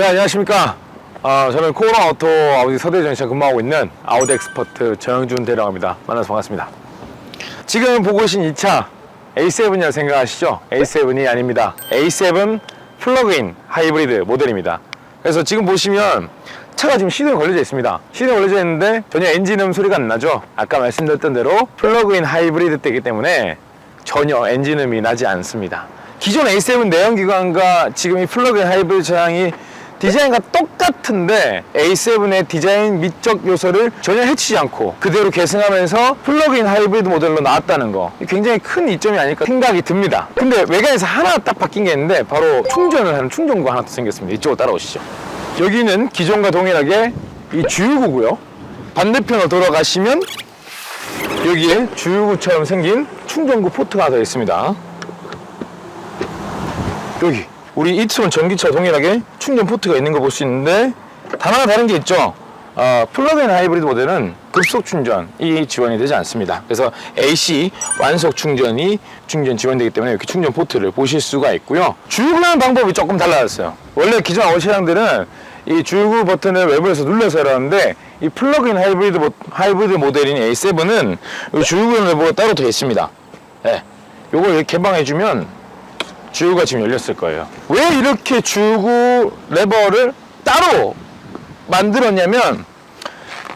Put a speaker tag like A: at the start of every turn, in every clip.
A: 네, 안녕하십니까. 어, 저는 코로나 오토 아우디 서대전시장 근무하고 있는 아우디 엑스퍼트 정영준 대령입니다. 만나서 반갑습니다. 지금 보고 계신 이차 A7이라 생각하시죠? A7이 아닙니다. A7 플러그인 하이브리드 모델입니다. 그래서 지금 보시면 차가 지금 시동이 걸려져 있습니다. 시동이 걸려져 있는데 전혀 엔진음 소리가 안 나죠? 아까 말씀드렸던 대로 플러그인 하이브리드 때이기 때문에 전혀 엔진음이 나지 않습니다. 기존 A7 내연기관과 지금 이 플러그인 하이브리드 차량이 디자인과 똑같은데 A7의 디자인 미적 요소를 전혀 해치지 않고 그대로 계승하면서 플러그인 하이브리드 모델로 나왔다는 거. 굉장히 큰 이점이 아닐까 생각이 듭니다. 근데 외관에서 하나 딱 바뀐 게 있는데 바로 충전을 하는 충전구가 하나 또 생겼습니다. 이쪽으로 따라오시죠. 여기는 기존과 동일하게 이 주유구고요. 반대편으로 돌아가시면 여기에 주유구처럼 생긴 충전구 포트가 더 있습니다. 여기. 우리 이트론 전기차 동일하게 충전 포트가 있는 거 볼 수 있는데 단 하나 다른 게 있죠. 어, 플러그인 하이브리드 모델은 급속 충전이 지원이 되지 않습니다. 그래서 AC 완속 충전이 충전 지원되기 때문에 이렇게 충전 포트를 보실 수가 있고요. 주유하는 방법이 조금 달라졌어요. 원래 기존 차량들은 이 주유 버튼을 외부에서 눌러서 하는데 이 플러그인 하이브리드, 모- 하이브리드 모델인 A7은 주유구 레버가 따로 되어 있습니다. 예, 요걸 개방해주면 주유가 지금 열렸을 거예요. 왜 이렇게 주유 레버를 따로 만들었냐면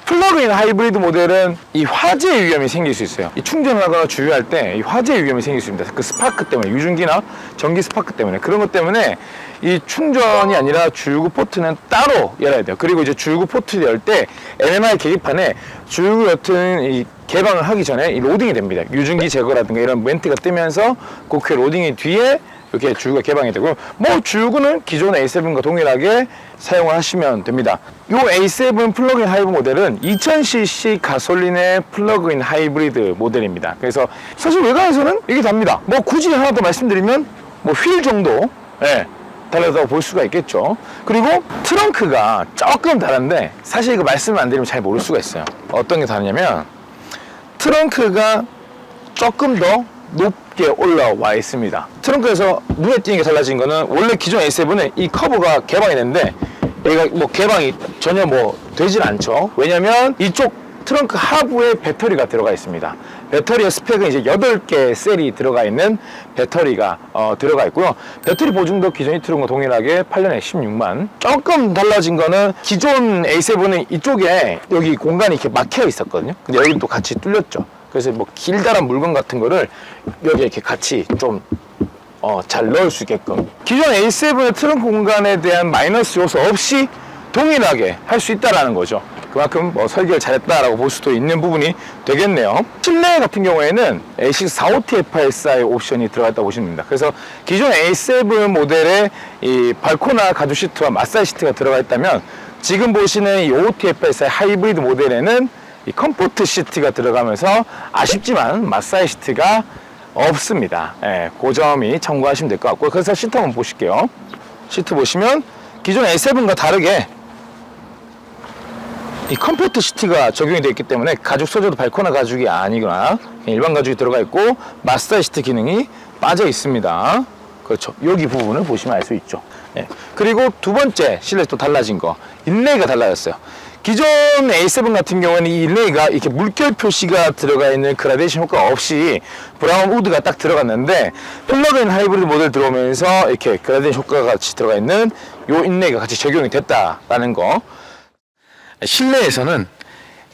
A: 플러그인 하이브리드 모델은 이 화재 위험이 생길 수 있어요. 이 충전을 하거나 주유할 때 이 화재 위험이 생길 수 있습니다. 그 스파크 때문에 유증기나 전기 스파크 때문에 그런 것 때문에 이 충전이 아니라 주유구 포트는 따로 열어야 돼요. 그리고 이제 주유구 포트를 열 때 NMI 계기판에 주유구 같은 이 개방을 하기 전에 이 로딩이 됩니다. 유증기 제거라든가 이런 멘트가 뜨면서 그 로딩이 뒤에 이렇게 주유가 개방이 되고 뭐 주유구는 기존 A7과 동일하게 사용을 하시면 됩니다. 이 A7 플러그인 하이브 모델은 2000cc 가솔린의 플러그인 하이브리드 모델입니다. 그래서 사실 외관에서는 이게 답니다. 뭐 굳이 하나 더 말씀드리면 뭐 휠 정도 예, 달라다고 볼 수가 있겠죠. 그리고 트렁크가 조금 다른데 사실 이거 말씀을 안 드리면 잘 모를 수가 있어요. 어떤 게 다르냐면 트렁크가 조금 더 높게 올라와 있습니다. 트렁크에서 눈에 띄는 게 달라진 거는 원래 기존 A7은 이 커브가 개방이 되는데 얘가 뭐 개방이 전혀 뭐 되질 않죠. 왜냐면 이쪽 트렁크 하부에 배터리가 들어가 있습니다. 배터리의 스펙은 이제 8개 셀이 들어가 있는 배터리가 어, 들어가 있고요. 배터리 보증도 기존 이트론과 동일하게 8년에 16만. 조금 달라진 거는 기존 A7은 이쪽에 여기 공간이 이렇게 막혀 있었거든요. 근데 여기는 또 같이 뚫렸죠. 그래서 뭐 길다란 물건 같은 거를 여기 이렇게 같이 좀 어, 잘 넣을 수 있게끔 기존 A7의 트렁크 공간에 대한 마이너스 요소 없이 동일하게 할 수 있다라는 거죠. 그만큼 뭐 설계를 잘했다라고 볼 수도 있는 부분이 되겠네요. 실내 같은 경우에는 A6 45TFSI 옵션이 들어가 있다고 보시면 됩니다. 그래서 기존 A7 모델에 이 발코나 가죽 시트와 마사지 시트가 들어가 있다면 지금 보시는 이 5TFSI 하이브리드 모델에는 이 컴포트 시트가 들어가면서 아쉽지만 마사지 시트가 없습니다. 예, 그 점이 참고하시면 될 것 같고 그래서 시트 한번 보실게요. 시트 보시면 기존 A7과 다르게 이 컴포트 시트가 적용이 되어 있기 때문에 가죽 소재도 발코나 가죽이 아니거나 일반 가죽이 들어가 있고 마사지 시트 기능이 빠져 있습니다. 그렇죠. 여기 부분을 보시면 알 수 있죠. 예. 그리고 두 번째 실내 또 달라진 거 인레이가 달라졌어요. 기존 A7 같은 경우는 이 인레이가 이렇게 물결 표시가 들어가 있는 그라데이션 효과 없이 브라운 우드가 딱 들어갔는데 플러그인 하이브리드 모델 들어오면서 이렇게 그라데이션 효과가 같이 들어가 있는 요 인레이가 같이 적용이 됐다라는 거. 실내에서는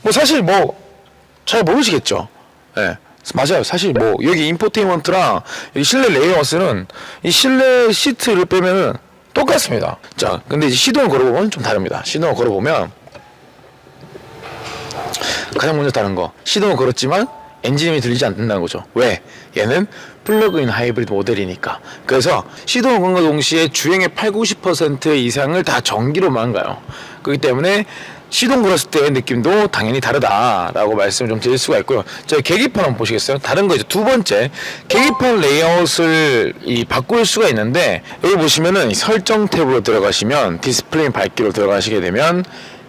A: 뭐 사실 뭐 잘 모르시겠죠. 예. 맞아요. 사실 뭐 여기 인포테인먼트랑 이 실내 레이어스는 이 실내 시트를 빼면은 똑같습니다. 자, 근데 이제 시동을 걸어보면 좀 다릅니다. 시동을 걸어보면 가장 먼저 다른 거 시동을 걸었지만 엔진음이 들리지 않는다는 거죠. 왜? 얘는 플러그인 하이브리드 모델이니까. 그래서 시동을 건과 동시에 주행의 8, 90% 이상을 다 전기로만 가요. 그렇기 때문에 시동 걸었을 때의 느낌도 당연히 다르다라고 말씀을 좀 드릴 수가 있고요. 저희 계기판 한번 보시겠어요? 다른 거 이제 두 번째 계기판 레이아웃을 이 바꿀 수가 있는데 여기 보시면은 이 설정 탭으로 들어가시면 디스플레이 밝기로 들어가시게 되면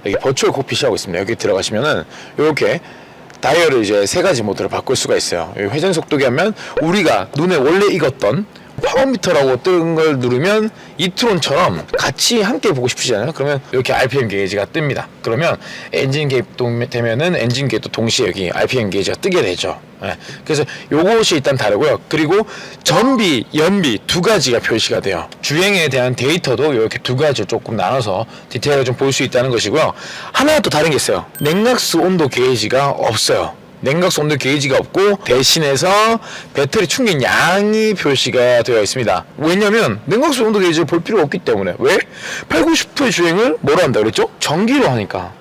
A: 여기 버추얼 코핏이 하고 있습니다. 여기 들어가시면은 이렇게 다이얼을 이제 세 가지 모드로 바꿀 수가 있어요. 회전 속도계 하면 우리가 눈에 원래 익었던 파워미터라고 뜬 걸 누르면 이트론처럼 같이 함께 보고 싶으시잖아요. 그러면 이렇게 RPM 게이지가 뜹니다. 그러면 엔진 개입 되면은 엔진 개입도 동시에 여기 RPM 게이지가 뜨게 되죠. 예. 그래서 요것이 일단 다르고요. 그리고 전비, 연비 두 가지가 표시가 돼요. 주행에 대한 데이터도 이렇게 두 가지로 조금 나눠서 디테일을 좀볼 수 있다는 것이고요. 하나 또 다른 게 있어요. 냉각수 온도 게이지가 없어요. 냉각수 온도 게이지가 없고 대신해서 배터리 충전 양이 표시가 되어 있습니다. 왜냐면 냉각수 온도 게이지를 볼 필요가 없기 때문에 왜? 8, 90%의 주행을 뭐로 한다 그랬죠? 전기로 하니까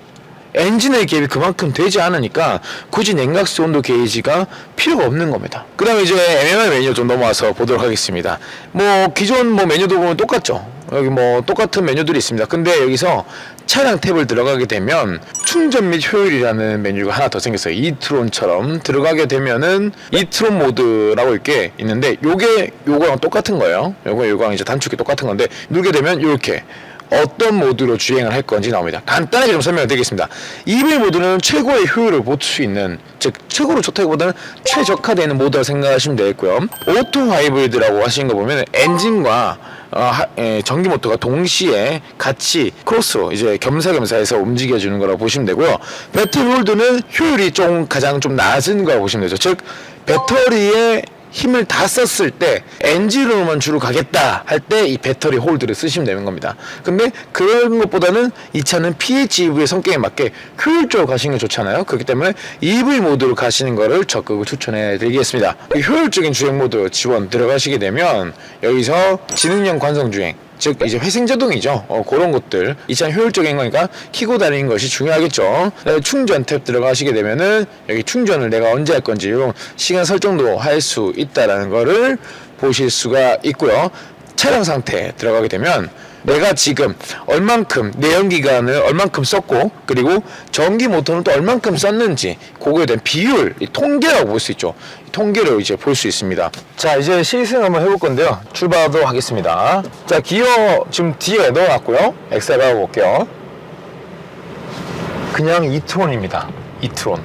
A: 엔진의 개입이 그만큼 되지 않으니까 굳이 냉각수 온도 게이지가 필요가 없는 겁니다. 그 다음에 이제 MMI 메뉴 좀 넘어와서 보도록 하겠습니다. 뭐 기존 뭐 메뉴도 보면 똑같죠. 여기 뭐 똑같은 메뉴들이 있습니다. 근데 여기서 차량 탭을 들어가게 되면 충전 및 효율이라는 메뉴가 하나 더 생겼어요. 이트론처럼 들어가게 되면은 이트론 모드라고 이렇게 있는데 요게 요거랑 똑같은 거예요. 요거 요거랑 이제 단축이 똑같은 건데 누르게 되면 이렇게 어떤 모드로 주행을 할 건지 나옵니다. 간단하게 좀 설명을 드리겠습니다. EV 모드는 최고의 효율을 볼수 있는, 즉 최고로 좋다기보다는 최적화되는 모드라 생각하시면 되겠고요. 오토 하이브리드라고 하시는 거 보면 엔진과 어, 하- 에, 전기 모터가 동시에 같이 크로스로 이제 겸사겸사해서 움직여주는 거라고 보시면 되고요. 배터리 홀드는 효율이 좀 가장 좀 낮은 거라고 보시면 되죠. 즉 배터리의 힘을 다 썼을 때 엔진으로만 주로 가겠다 할 때 이 배터리 홀드를 쓰시면 되는 겁니다. 근데 그런 것보다는 이 차는 PHEV의 성격에 맞게 효율적으로 가시는 게 좋잖아요. 그렇기 때문에 EV 모드로 가시는 거를 적극 추천해 드리겠습니다. 그 효율적인 주행 모드 지원 들어가시게 되면 여기서 지능형 관성 주행 즉 이제 회생제동이죠. 어, 그런 것들 이 차는 효율적인 거니까 키고 다니는 것이 중요하겠죠. 네, 충전 탭 들어가시게 되면은 여기 충전을 내가 언제 할 건지 이런 시간 설정도 할 수 있다라는 거를 보실 수가 있고요. 차량 상태 들어가게 되면 내가 지금 얼만큼 내연기관을 얼만큼 썼고 그리고 전기 모터는 또 얼만큼 썼는지 그거에 대한 비율 이 통계라고 볼 수 있죠. 이 통계를 이제 볼 수 있습니다. 자 이제 시승 한번 해볼 건데요. 출발하도록 하겠습니다. 자 기어 지금 뒤에 넣어놨고요. 엑셀 해볼게요. 그냥 이트론입니다. 이트론.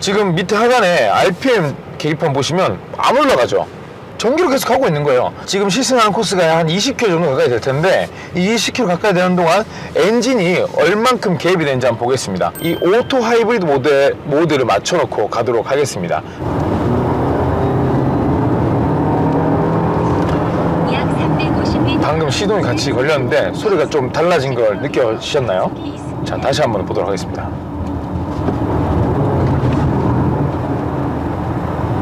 A: 지금 밑에 하단에 RPM 계기판 보시면 안 올라가죠. 전기로 계속 하고 있는 거예요. 지금 시승하는 코스가 한 20km 정도 가까이 될 텐데 이 20km 가까이 되는 동안 엔진이 얼만큼 개입이 되는지 한번 보겠습니다. 이 오토 하이브리드 모드, 모드를 맞춰놓고 가도록 하겠습니다.
B: 약 350m
A: 방금 시동이 같이 걸렸는데 소리가 좀 달라진 걸 느껴지셨나요? 자, 다시 한번 보도록 하겠습니다.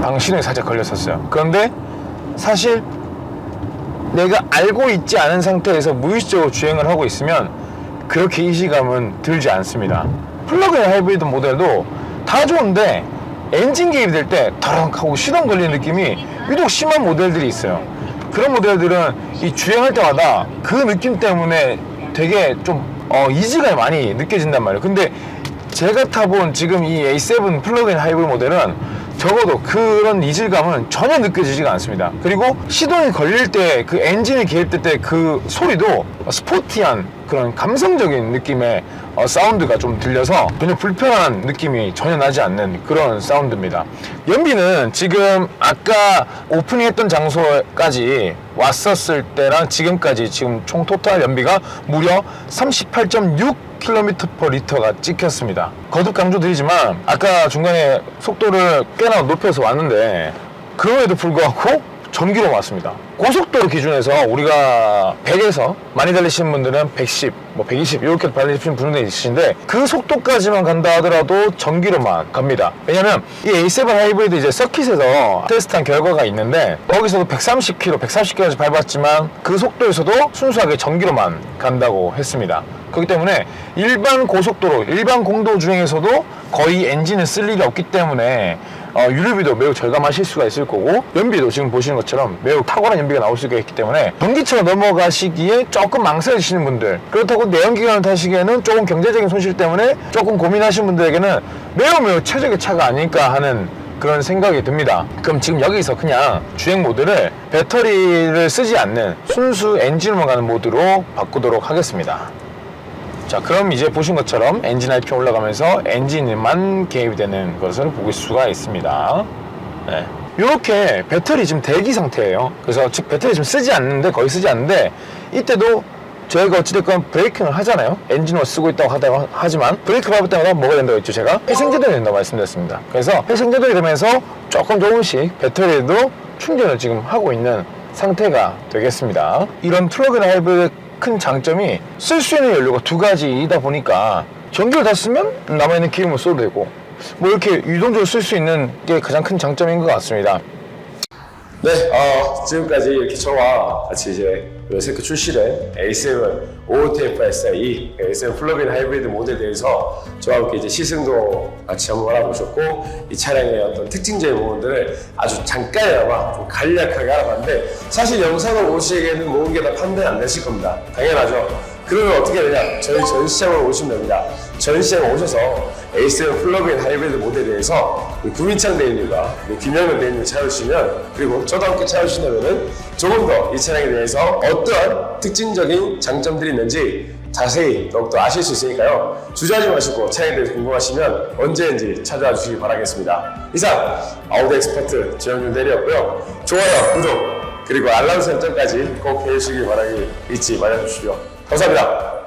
A: 방금 시동이 살짝 걸렸었어요. 그런데 사실 내가 알고 있지 않은 상태에서 무의식적으로 주행을 하고 있으면 그렇게 이시감은 들지 않습니다. 플러그인 하이브리드 모델도 다 좋은데 엔진 개입이 될때 다락하고 시동 걸리는 느낌이 유독 심한 모델들이 있어요. 그런 모델들은 이 주행할 때마다 그 느낌 때문에 되게 좀 어, 이지감이 많이 느껴진단 말이에요. 근데 제가 타본 지금 이 A7 플러그인 하이브리드 모델은 적어도 그런 이질감은 전혀 느껴지지가 않습니다. 그리고 시동이 걸릴 때 그 엔진이 개입될 때 그 소리도 스포티한 그런 감성적인 느낌의 어, 사운드가 좀 들려서 전혀 불편한 느낌이 전혀 나지 않는 그런 사운드입니다. 연비는 지금 아까 오프닝 했던 장소까지 왔었을 때랑 지금까지 지금 총 토탈 연비가 무려 38.6 km 리터가 찍혔습니다. 거듭 강조드리지만 아까 중간에 속도를 꽤나 높여서 왔는데 그럼에도 불구하고 전기로 왔습니다. 고속도로 기준에서 우리가 100에서 많이 달리시는 분들은 110, 뭐 120 이렇게 달리시는 분들이 있으신데 그 속도까지만 간다 하더라도 전기로만 갑니다. 왜냐면 이 A7 하이브리드 이제 서킷에서 테스트한 결과가 있는데 거기서도 130km, 140km까지 밟았지만 그 속도에서도 순수하게 전기로만 간다고 했습니다. 그렇기 때문에 일반 고속도로, 일반 공도 주행에서도 거의 엔진을 쓸 일이 없기 때문에 어, 유류비도 매우 절감하실 수가 있을 거고 연비도 지금 보시는 것처럼 매우 탁월한 연비가 나올 수가 있기 때문에 전기차로 넘어가시기에 조금 망설이시는 분들 그렇다고 내연기관을 타시기에는 조금 경제적인 손실 때문에 조금 고민하시는 분들에게는 매우 매우 최적의 차가 아닐까 하는 그런 생각이 듭니다. 그럼 지금 여기서 그냥 주행 모드를 배터리를 쓰지 않는 순수 엔진으로만 가는 모드로 바꾸도록 하겠습니다. 자 그럼 이제 보신 것처럼 엔진 RPM 올라가면서 엔진만 개입이 되는 것을 보실 수가 있습니다 네. 이렇게 배터리 지금 대기 상태예요. 그래서 즉 배터리 지금 쓰지 않는데 거의 쓰지 않는데 이때도 저희가 어찌됐건 브레이킹을 하잖아요. 엔진을 쓰고 있다고 하다가 하지만 브레이크 밟을 때마다 뭐가 된다고 했죠 제가 회생제동이 된다고 말씀드렸습니다. 그래서 회생제동이 되면서 조금 조금씩 배터리에도 충전을 지금 하고 있는 상태가 되겠습니다. 이런 플러그인 하이브의 큰 장점이 쓸 수 있는 연료가 두 가지이다 보니까 전기를 다 쓰면 남아있는 기름을 써도 되고 뭐 이렇게 유동적으로 쓸 수 있는 게 가장 큰 장점인 것 같습니다.
C: 네, 어, 지금까지 이렇게 저와 같이 이제 요새크 출시된 A7 OTF-SI A7 플러그인 하이브리드 모델에 대해서 저와 함께 이제 시승도 같이 한번 알아보셨고 이 차량의 어떤 특징적인 부분들을 아주 잠깐이나마 좀 간략하게 알아봤는데 사실 영상을 보시기에는 모든 게 다 판단이 안 되실 겁니다. 당연하죠. 그러면 어떻게 되냐? 저희 전시장으로 오시면 됩니다. 전시장 오셔서 A7 플러그인 하이브리드 모델에 대해서 구민창 대리님과 김영현 대리님 찾아주시면 그리고 저도 함께 찾아주신다면은 조금 더 이 차량에 대해서 어떠한 특징적인 장점들이 있는지 자세히 더욱더 아실 수 있으니까요. 주저하지 마시고 차량에 대해서 궁금하시면 언제든지 찾아와 주시기 바라겠습니다. 이상 아우디 엑스퍼트 지영준 대리였고요. 좋아요, 구독, 그리고 알람 설정까지 꼭 해주시기 바라기 잊지 말아주십시오. 감사합니다.